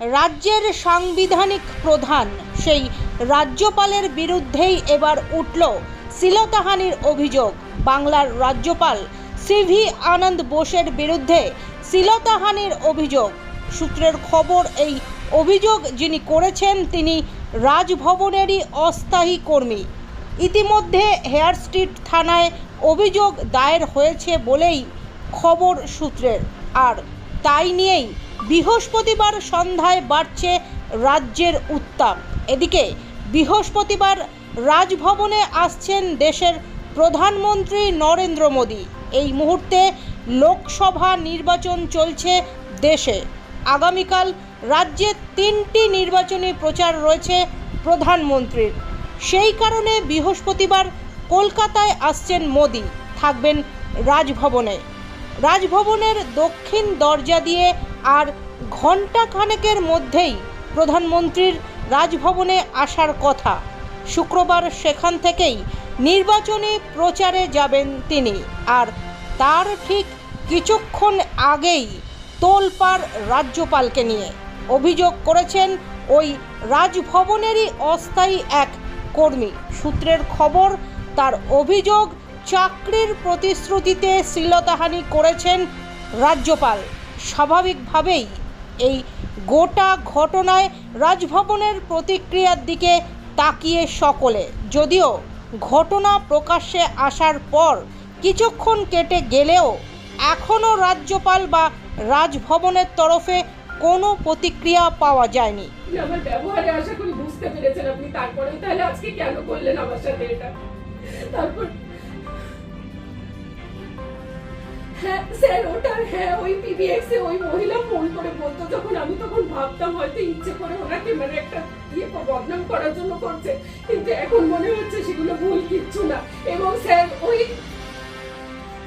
রাজ্যের সাংবিধানিক প্রধান। সেই রাজ্যপালের বিরুদ্ধেই এবার উঠল শ্লীলতাহানির অভিযোগ। বাংলার রাজ্যপাল সিভি আনন্দ বোসের বিরুদ্ধে শ্লীলতাহানির অভিযোগ। সূত্রের খবর, এই অভিযোগ যিনি করেছেন, তিনি রাজভবনেরই অস্থায়ী কর্মী। ইতিমধ্যে হেয়ার স্ট্রিট থানায় অভিযোগ দায়ের হয়েছে বলেই খবর সূত্রের। আর তাই নিয়েই বৃহস্পতিবার সন্ধ্যায় বাড়ছে রাজ্যের উত্তাপ। এদিকে বৃহস্পতিবার রাজভবনে আসছেন দেশের প্রধানমন্ত্রী নরেন্দ্র মোদী। এই মুহূর্তে লোকসভা নির্বাচন চলছে দেশে। আগামীকাল রাজ্যে তিনটি নির্বাচনী প্রচার রয়েছে প্রধানমন্ত্রীর। সেই কারণে বৃহস্পতিবার কলকাতায় আসছেন মোদি। থাকবেন রাজভবনে। রাজভবনের দক্ষিণ দরজা দিয়ে আর ঘণ্টা খানেকের মধ্যেই প্রধানমন্ত্রীর রাজভবনে আসার কথা। শুক্রবার সেখান থেকেই নির্বাচনী প্রচারে যাবেন তিনি। আর তার ঠিক কিছুক্ষণ আগেই তোলপাড় রাজ্যপালকে নিয়ে অভিযোগ করেছেন ওই রাজভবনেরই অস্থায়ী এক কর্মী। সূত্রের খবর, তার অভিযোগ চাকরির প্রতিশ্রুতিতে শ্লীলতাহানি করেছেন রাজ্যপাল। স্বাভাবিকভাবেই এই গোটা ঘটনায় রাজভবনের প্রতিক্রিয়ার দিকে তাকিয়ে সকলে। যদিও ঘটনা প্রকাশ্যে আসার পর কিছুক্ষণ কেটে গেলেও এখনও রাজ্যপাল বা রাজভবনের তরফে কোনো প্রতিক্রিয়া পাওয়া যায়নি। আমার ব্যবহারে করি বুঝতে পেরেছেন আপনি। তাহলে আজকে কেন করলেন আমার সাথে এটা? তারপর হ্যাঁ স্যার, ওটা হ্যাঁ ওই পিবিএক্স এ ওই মহিলা ফোন করে বলতো, তখন আমি তখন ভাবতাম হয়তো ইচ্ছে করে ওনাকে মানে একটা ইয়ে বদনাম করার জন্য করছে। কিন্তু এখন মনে হচ্ছে সেগুলো ভুল কিচ্ছু না। এবং স্যার, ওই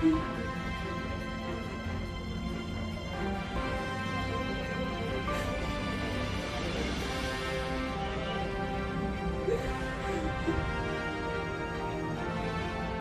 Thank you.